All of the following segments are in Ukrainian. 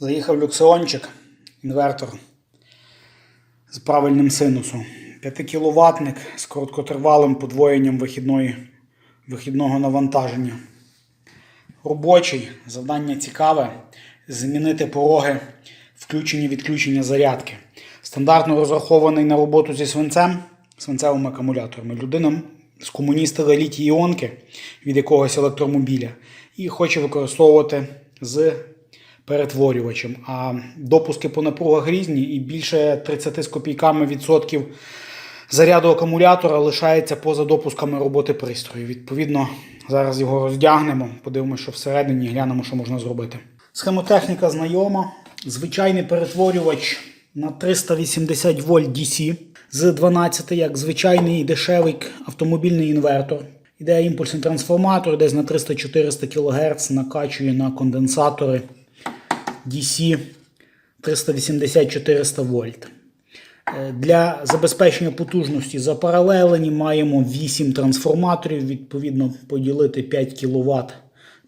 Заїхав люксеончик, інвертор з правильним синусом. 5 кВт з короткотривалим подвоєнням вихідної, вихідного навантаження. Робочий, завдання цікаве. Змінити пороги включення відключення зарядки. Стандартно розрахований на роботу зі свинцем, свинцевими акумуляторами. Людина скомуністила літій іонки від якогось електромобіля і хоче використовувати з перетворювачем. А допуски по напругах різні, і більше 30 з копійками відсотків заряду акумулятора лишається поза допусками роботи пристрою. Відповідно, зараз його роздягнемо, подивимося, що всередині, глянемо, що можна зробити. Схемотехніка знайома. Звичайний перетворювач на 380 вольт DC з 12, як звичайний дешевий автомобільний інвертор. Іде імпульсний трансформатор, десь на 300-400 кГц, накачує на конденсатори DC 380-400 вольт. Е, Для забезпечення потужності запаралелені маємо 8 трансформаторів, відповідно поділити 5 кВт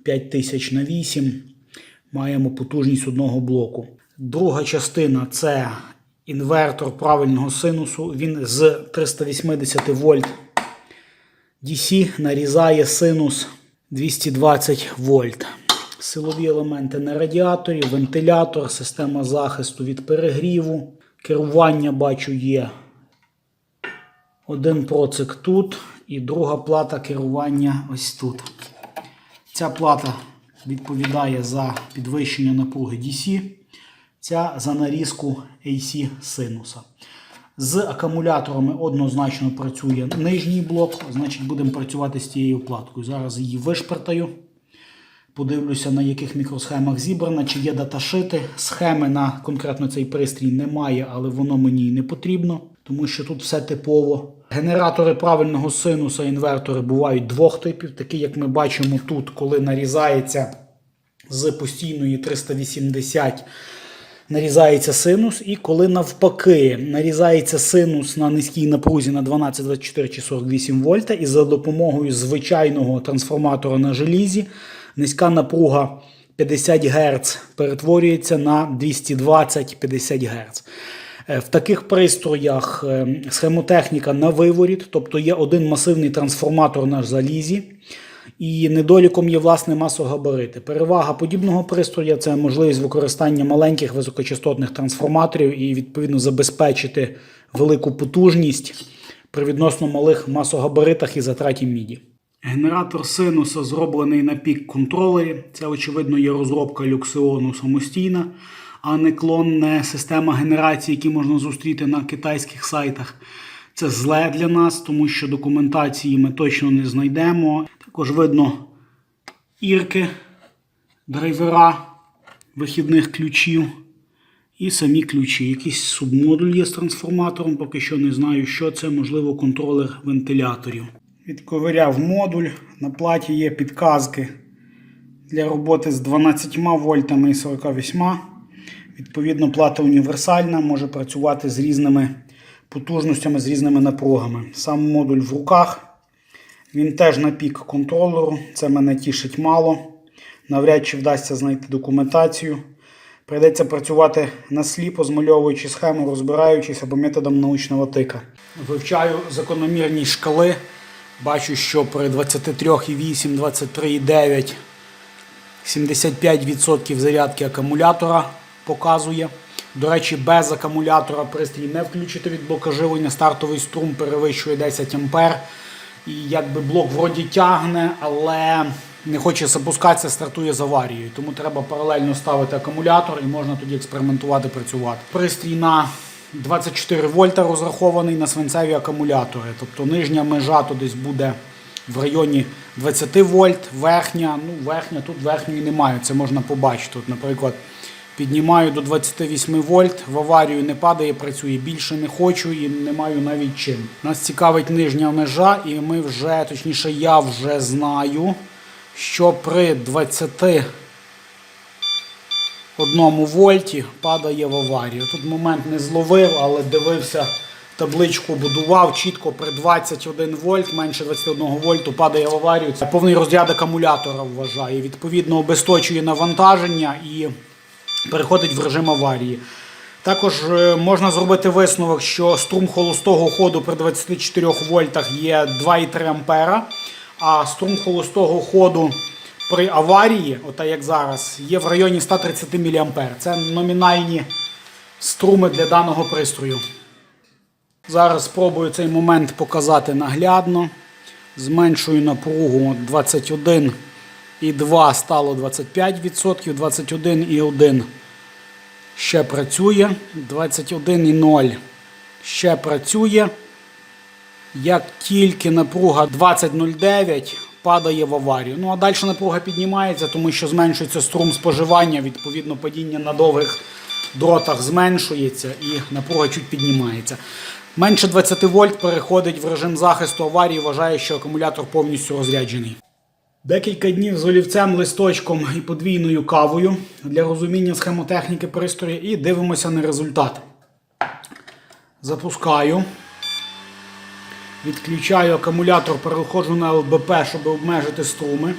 5000 на 8. Маємо потужність одного блоку. Друга частина це інвертор правильного синусу. Він з 380 вольт DC нарізає синус 220 вольт. Силові елементи на радіаторі, вентилятор, система захисту від перегріву. Керування бачу є один процик тут і друга плата керування ось тут. Ця плата відповідає за підвищення напруги DC, ця за нарізку AC синуса. З акумуляторами однозначно працює нижній блок, значить будемо працювати з цією платкою. Зараз її вишпертаю. Подивлюся, на яких мікросхемах зібрана, чи є даташити. Схеми на конкретно цей пристрій немає, але воно мені не потрібно, тому що тут все типово. Генератори правильного синуса, інвертори бувають двох типів, такі як ми бачимо тут, коли нарізається з постійної 380 нарізається синус, і коли навпаки нарізається синус на низькій напрузі на 12, 24 чи 48 вольта, і за допомогою звичайного трансформатора на желізі низька напруга 50 Гц перетворюється на 220-50 Гц. Е, В таких пристроях е, схемотехніка на виворіт, тобто є один масивний трансформатор на залізі, і недоліком є власне масогабарити. Перевага подібного пристрою це можливість використання маленьких високочастотних трансформаторів і відповідно забезпечити велику потужність при відносно малих масогабаритах і затраті міді. Генератор синуса зроблений на пік контролері. Це, очевидно, є розробка люксеону самостійна, а не клон, не система генерації, які можна зустріти на китайських сайтах. Це зле для нас, тому що документації ми точно не знайдемо. Також видно ірки, драйвера вихідних ключів і самі ключі. Якийсь субмодуль є з трансформатором, поки що не знаю, що це, можливо, контролер вентиляторів. Відковиряв модуль. На платі є підказки для роботи з 12 вольтами і 48. Відповідно, плата універсальна, може працювати з різними потужностями, з різними напругами. Сам модуль в руках. Він теж на пік контролеру. Це мене тішить мало. Навряд чи вдасться знайти документацію. Прийдеться працювати насліпо, змальовуючи схему, розбираючись або методом научного тика. Вивчаю закономірність шкали. Бачу, що при 23,8, 23,9 75% зарядки акумулятора показує. До речі, без акумулятора пристрій не включити від блока живлення. Стартовий струм перевищує 10 А. І якби блок вроді тягне, але не хоче запускатися, стартує з аварією. Тому треба паралельно ставити акумулятор і можна тоді експериментувати, працювати. Пристрій на 24 вольта розрахований на свинцеві акумулятори. Тобто нижня межа то десь буде в районі 20 вольт, верхня, ну верхня, тут верхньої немає, це можна побачити. От, наприклад, піднімаю до 28 вольт, в аварію не падає, працює більше не хочу і не маю навіть чим. Нас цікавить нижня межа, і ми вже, точніше, я вже знаю, що при 20 одному вольті падає в аварію. Тут момент не зловив, але дивився табличку, будував чітко при 21 вольт, менше 21 вольту падає в аварію. Це повний розряд акумулятора вважає. Відповідно, обесточує навантаження і переходить в режим аварії. Також е, можна зробити висновок, що струм холостого ходу при 24 вольтах є 2,3 ампера, а струм холостого ходу при аварії, ота як зараз, є в районі 130 мА. Це номінальні струми для даного пристрою. Зараз спробую цей момент показати наглядно. Зменшую напругу 21,2 стало 25%, 21,1 ще працює, 21,0 ще працює. Як тільки напруга 20,09 падає в аварію. Ну а далі напруга піднімається, тому що зменшується струм споживання, відповідно, падіння на довгих дротах зменшується і напруга чуть піднімається. Менше 20 вольт переходить в режим захисту аварії, вважає, що акумулятор повністю розряджений. Декілька днів з олівцем, листочком і подвійною кавою для розуміння схемотехніки пристрою і дивимося на результат. Запускаю. Відключаю акумулятор, переходжу на ЛБП, щоб обмежити струми.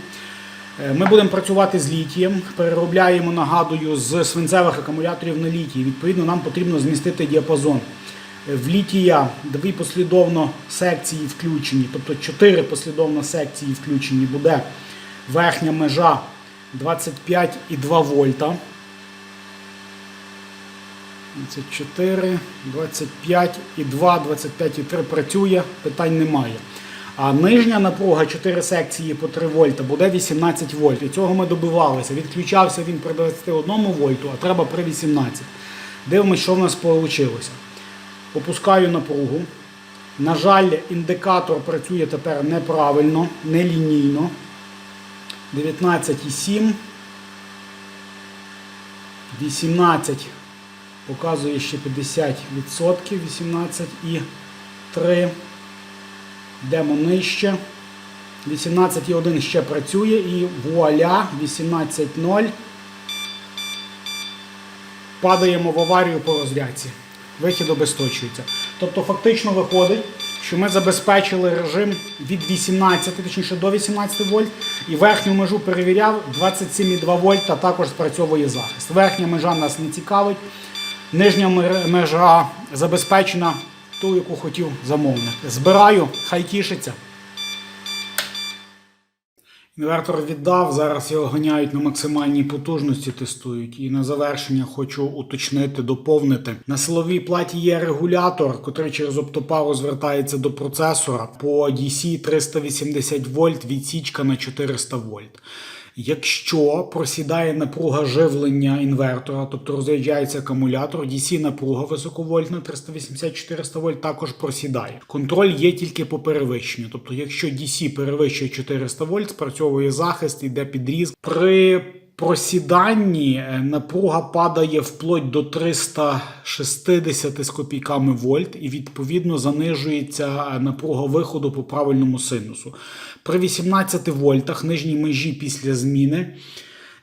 Е, Ми будемо працювати з літієм, переробляємо, нагадую, з свинцевих акумуляторів на літій. Відповідно, нам потрібно змістити діапазон. Е, В літія дві послідовно секції включені, тобто чотири послідовно секції включені. Буде верхня межа 25,2 вольта. 24, 25 і 2, 25 і 3 працює, питань немає. А нижня напруга 4 секції по 3 вольта буде 18 вольт. І цього ми добивалися. Відключався він при 21 вольту, а треба при 18. Дивимося, що в нас вийшло. Опускаю напругу. На жаль, індикатор працює тепер неправильно, нелінійно. 19,7. 18 показує ще 50%, 18 і 3. Йдемо нижче. 18,1 ще працює і вуаля, 18,0. Падаємо в аварію по розрядці. Вихід обесточується. Тобто фактично виходить, що ми забезпечили режим від 18, точніше до 18 вольт, і верхню межу перевіряв 27,2 вольта також спрацьовує захист. Верхня межа нас не цікавить. Нижня межа забезпечена ту, яку хотів замовник. Збираю, хай тішиться. Інвертор віддав, зараз його ганяють на максимальній потужності, тестують. І на завершення хочу уточнити, доповнити. На силовій платі є регулятор, котрий через оптопару звертається до процесора по DC 380 вольт, відсічка на 400 вольт. Якщо просідає напруга живлення інвертора, тобто розряджається акумулятор, DC напруга високовольтна 380-400 вольт також просідає. Контроль є тільки по перевищенню. Тобто, якщо DC перевищує 400 вольт, спрацьовує захист, іде підріз. При просіданні е, напруга падає вплоть до 360 з копійками вольт, і відповідно занижується е, напруга виходу по правильному синусу. При 18 вольтах нижній межі після зміни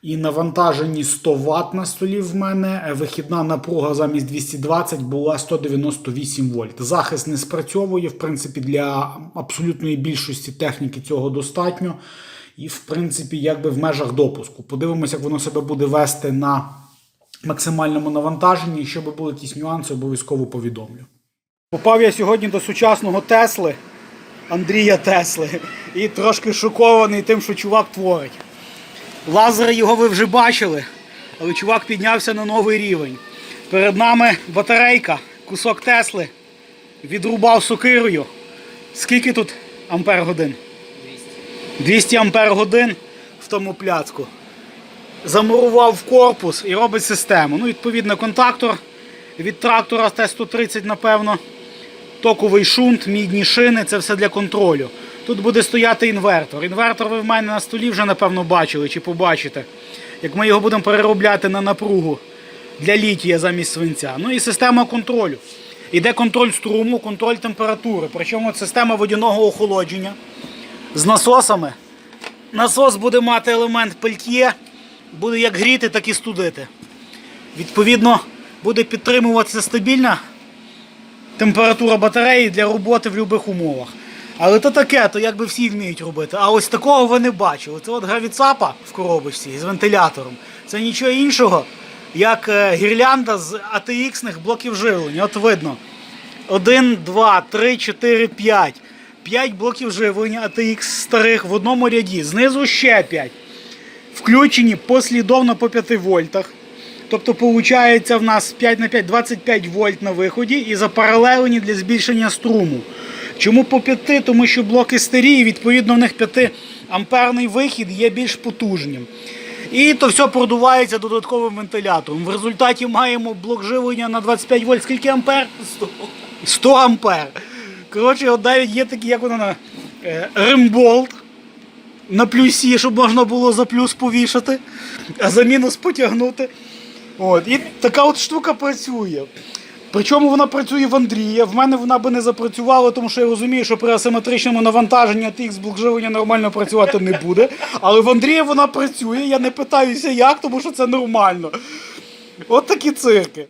і навантаженні 100 Вт на столі в мене е, вихідна напруга замість 220 була 198 вольт. Захист не спрацьовує, в принципі, для абсолютної більшості техніки цього достатньо. І, в принципі, якби в межах допуску. Подивимося, як воно себе буде вести на максимальному навантаженні. Якщо би були якісь нюанси, обов'язково повідомлю. Попав я сьогодні до сучасного Тесли, Андрія Тесли, і трошки шокований тим, що чувак творить. Лазер його ви вже бачили, але чувак піднявся на новий рівень. Перед нами батарейка, кусок Тесли, відрубав сокирою. Скільки тут ампер годин? 200 ампер годин в тому пляцку. Замурував в корпус і робить систему. Ну, відповідно, контактор від трактора Т-130, напевно, токовий шунт, мідні шини це все для контролю. Тут буде стояти інвертор. Інвертор ви в мене на столі вже, напевно, бачили чи побачите. Як ми його будемо переробляти на напругу для літія замість свинця. Ну і система контролю. Іде контроль струму, контроль температури. Причому система водяного охолодження з насосами. Насос буде мати елемент пельтє, буде як гріти, так і студити. Відповідно, буде підтримуватися стабільна температура батареї для роботи в будь-яких умовах. Але то таке, то якби всі вміють робити. А ось такого ви не бачили. Це от гравіцапа в коробочці з вентилятором. Це нічого іншого, як е, гірлянда з ATX-них блоків живлення. От видно. 1, 2, 3, 4, 5. 5 блоків живлення ATX старих в одному ряді. Знизу ще 5. Включені послідовно по 5 вольтах. Тобто, виходить, в нас 5 на 5 25 вольт на виході і запаралелені для збільшення струму. Чому по 5? Тому що блоки старі, і відповідно в них 5 амперний вихід є більш потужним. І то все продувається додатковим вентилятором. В результаті маємо блок живлення на 25 вольт. Скільки ампер? 100. 100 ампер. Коротше, от навіть є такі, як вона, ремболт на плюсі, щоб можна було за плюс повішати, а за мінус потягнути. От. І така от штука працює. Причому вона працює в Андрія. В мене вона би не запрацювала, тому що я розумію, що при асиметричному навантаженні TX блок живлення нормально працювати не буде. Але в Андрія вона працює. Я не питаюся як, тому що це нормально. От такі цирки.